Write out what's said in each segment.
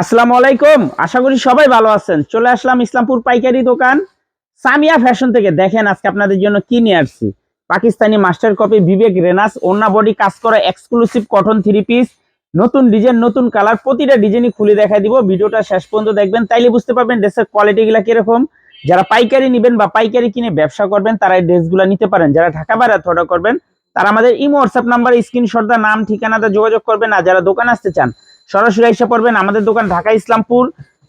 আসসালামু আলাইকুম। আশা করি সবাই ভালো আছেন। চলে আসলাম ইসলামপুর পাইকারি দোকান। সামিয়া ফ্যাশন থেকে দেখেন আজকে আপনাদের জন্য কি নিয়ে আসছি। পাকিস্তানি মাস্টার কপি বিবেক রেনাস ওন্না বডি, কাজ করা এক্সক্লুসিভ কটন থ্রি পিস নতুন ডিজাইন নতুন কালার প্রতিটা ডিজাইনই খুলে দেখাই দিব। ভিডিওটা শেষ পর্যন্ত দেখবেন, তাইলে বুঝতে পারবেন ড্রেসের কোয়ালিটি গুলা কীরকম। যারা পাইকারি নেবেন বা পাইকারি কিনে ব্যবসা করবেন, তারা এই ড্রেসগুলো নিতে পারেন। যারা ঢাকা বাইরে অর্ডার করবেন, তারা আমাদের ইমো হোয়াটসঅ্যাপ নাম্বার স্ক্রিনশট দা নাম ঠিকানাতে যোগাযোগ করবেন। আর যারা দোকান আসতে চান সরাসরি এসে পড়বেন আমাদের দোকান ঢাকা ইসলামপুর,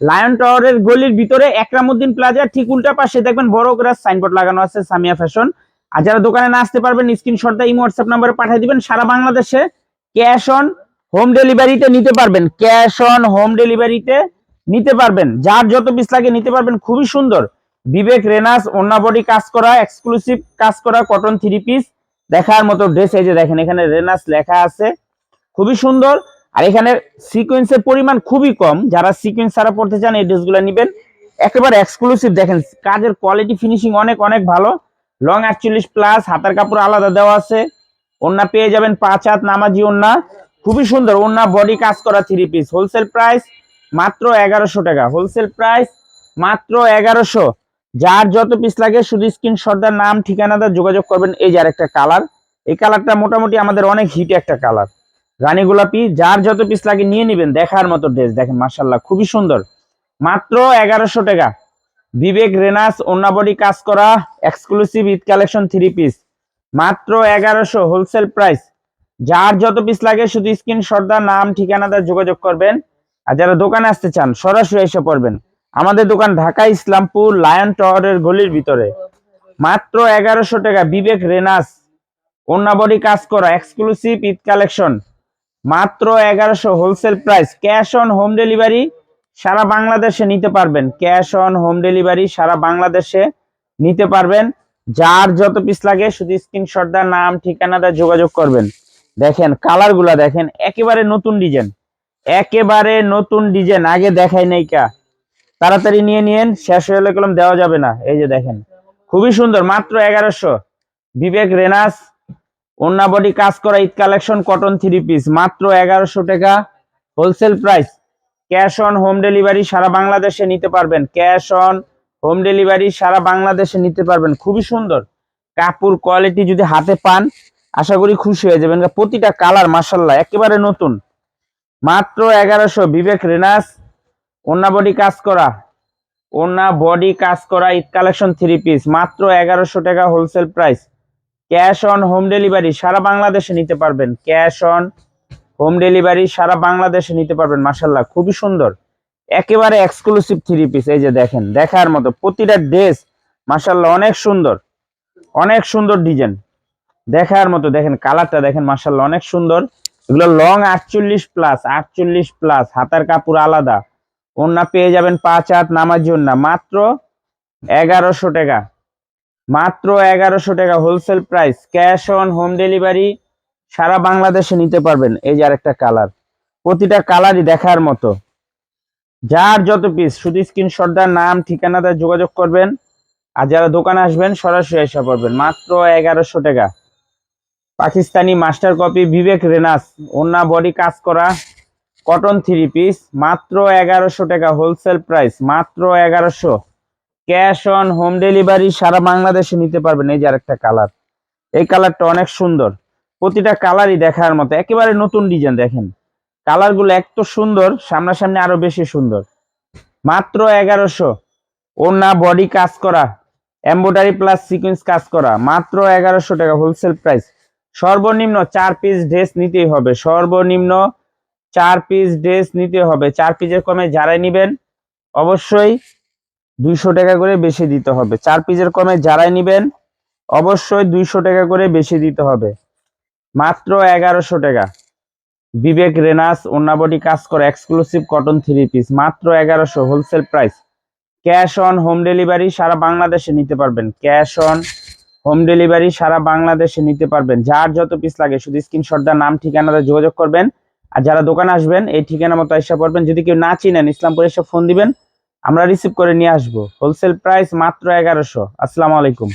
লায়ন টাওয়ারের গলির ভিতরে একরামুদ্দিন প্লাজা, ঠিক উল্টা পাশে দেখবেন বড় করে সাইনবোর্ড লাগানো আছে, সামিয়া ফ্যাশন আর যারা দোকানে না আসতে পারবেন স্ক্রিনশট দা ইমো হোয়াটসঅ্যাপ নাম্বারে পাঠিয়ে দিবেন। সারা বাংলাদেশে ক্যাশ অন হোম ডেলিভারিতে নিতে পারবেন। ক্যাশ অন হোম ডেলিভারিতে নিতে পারবেন। যার যত পিস লাগে নিতে পারবেন। খুবই সুন্দর। বিবেক, রেনাস বডি কাজ করা এক্সক্লুসিভ কাজ করা কটন থ্রি পিস দেখার মতো ড্রেস এই যে দেখেন, এখানে রেনাস লেখা আছে। খুবই সুন্দর। আর এখানে সিকোয়েন্সের পরিমাণ খুবই কম। যারা সিকোয়েন্স ছাড়া পড়তে চান, এই ড্রেসগুলো নেবেন। একেবারে এক্সক্লুসিভ দেখেন, কাজের কোয়ালিটি ফিনিশিং অনেক অনেক ভালো। লং আটচল্লিশ প্লাস হাতার কাপড় আলাদা দেওয়া আছে। ওন্না পেয়ে যাবেন পাঁচ হাত নামাজি ওন্না খুবই সুন্দর ওন্না বডি কাজ করা থ্রি পিস হোলসেল প্রাইস মাত্র এগারোশো টাকা। হোলসেল প্রাইস মাত্র এগারোশো। যার যত পিস লাগে, শুধু স্ক্রিন শটদার নাম ঠিকানাটা যোগাযোগ করবেন। এই যে আরেকটা কালার এই কালারটা মোটামুটি আমাদের অনেক হিট একটা কালার রানী গোলাপি, যার যত পিস লাগে নিয়ে নেবেন, দেখার মতো ড্রেস দেখেন মার্শাল্লাহ খুবই সুন্দর। মাত্র এগারোশো টাকা। বিবেক রেনাস বডি কাজ করা exclusive Eid collection three piece মাত্র এগারোশো হোলসেল প্রাইস যার যত পিস লাগে শুধু স্ক্রিন শটদার নাম, ঠিকানা ঠিকানাটা যোগাযোগ করবেন। আর যারা দোকানে আসতে চান, সরাসরি এসে পড়বেন। আমাদের দোকান ঢাকা, ইসলামপুর, লায়ন টাওয়ারের গলির ভিতরে। মাত্র এগারোশো টাকা, বিবেক রেনাস। বডি কাজ করা এক্সক্লুসিভ ঈদ কালেকশন মাত্র এগারোশো wholesale price cash on home delivery সারা বাংলাদেশে নিতে পারবেন। ক্যাশ অন হোম ডেলিভারি সারা বাংলাদেশে নিতে পারবেন। যার যত পিস লাগে শুধু স্ক্রিনশট দা নাম, ঠিকানা ঠিকানাটা যোগাযোগ করবেন। দেখেন কালারগুলা দেখেন, একেবারে নতুন ডিজাইন একেবারে নতুন ডিজাইন আগে দেখাই নাই কা। তাড়াতাড়ি নিয়ে নিয়েন, শেষ হয়ে গেলে কলম দেওয়া যাবে না। এই যে দেখেন, খুবই সুন্দর, মাত্র এগারোশো। বিবেক রেনাস ওন্না কাজ করা Eid collection cotton three piece মাত্র এগারোশো টাকা। Wholesale price cash on home delivery সারা বাংলাদেশে নিতে পারবেন। ক্যাশ অন হোম ডেলিভারি সারা বাংলাদেশে নিতে পারবেন। খুবই সুন্দর। কাপড় কোয়ালিটি যদি হাতে পান, আশা করি খুশি হয়ে যাবেন। প্রতিটা কালার মাসাল্লাহ একেবারে নতুন। মাত্র এগারোশো, বিবেক রেনাস ওন্না বডি কাজ করা। ওন্না বডি কাজ করা ঈদ কালেকশন থ্রি পিস মাত্র এগারোশো টাকা wholesale price cash on home delivery সারা বাংলাদেশে নিতে পারবেন। ক্যাশ অন হোম ডেলিভারি সারা বাংলাদেশে নিতে পারবেন মাসাল্লাহ খুবই সুন্দর। একেবারে এক্সক্লুসিভ থ্রি পিস এই যে দেখেন, দেখার মতো প্রতিটা ড্রেস মাসাল্লাহ অনেক সুন্দর অনেক সুন্দর ডিজাইন দেখার মতো, দেখেন কালারটা দেখেন মাসাল্লাহ অনেক সুন্দর। এগুলো লং আটচল্লিশ প্লাস আটচল্লিশ প্লাস হাতার কাপড় আলাদা। ওন্না পেয়ে যাবেন পাঁচ হাত নামার জন্য মাত্র এগারোশো টাকা। মাত্র এগারোশো টাকা wholesale price cash on home delivery সারা বাংলাদেশে নিতে পারবেন। এই যে আরেকটা কালার প্রতিটা কালারই দেখার মতো। যার যত পিস শুধু স্ক্রিনশট দেওয়ার নাম ঠিকানাটা যোগাযোগ করবেন। আর যারা দোকানে আসবেন, সরাসরি এসে পড়বেন। মাত্র এগারোশো টাকা। পাকিস্তানি মাস্টার কপি বিবেক রেনাস ওন্না বডি কাজ করা কটন থ্রি পিস মাত্র এগারোশো টাকা হোলসেল প্রাইস মাত্র এগারোশো। ক্যাশ অন হোম ডেলিভারি সারা বাংলাদেশে নিতে পারবেন। এই যে আরেকটা কালার। এই কালারটা অনেক সুন্দর। প্রতিটা কালারই দেখার মতো। একেবারে নতুন ডিজাইন, দেখেন। কালারগুলো এত সুন্দর, সামনাসামনি আরও বেশি সুন্দর। মাত্র এগারোশো। ওনা বডি কাজ করা। এম্বোডারি প্লাস সিকুয়েন্স কাজ করা। মাত্র এগারোশো টাকা হোলসেল প্রাইস। সর্বনিম্ন চার পিস ড্রেস নিতেই হবে। সর্বনিম্ন চার পিস ড্রেস নিতে হবে। চার পিসের কমে যারাই নিবেন, অবশ্যই দুইশো টাকা করে বেশি দিতে হবে। চার পিসের কমে যারাই নিবেন, অবশ্যই দুইশো টাকা করে বেশি দিতে হবে। মাত্র এগারোশো টাকা। বিবেক রেনাস ওন্নাবডি কাজ করে এক্সক্লুসিভ কটন থ্রি পিস মাত্র এগারোশো wholesale price cash on home delivery সারা বাংলাদেশে নিতে পারবেন। ক্যাশ অন হোম ডেলিভারি সারা বাংলাদেশে নিতে পারবেন। যার যত পিস লাগে, শুধু স্ক্রিনশট দা নাম, ঠিকানাতে যোগাযোগ করবেন। আর যারা দোকানে আসবেন, এই ঠিকানা মতো এসে পড়বেন। যদি কেউ না চিনেন, ইসলামপুর এসে ফোন দিবেন। আমরা রিসিভ করে নিয়ে আসব। হোলসেল প্রাইস মাত্র এগারোশো। আসসালামু আলাইকুম।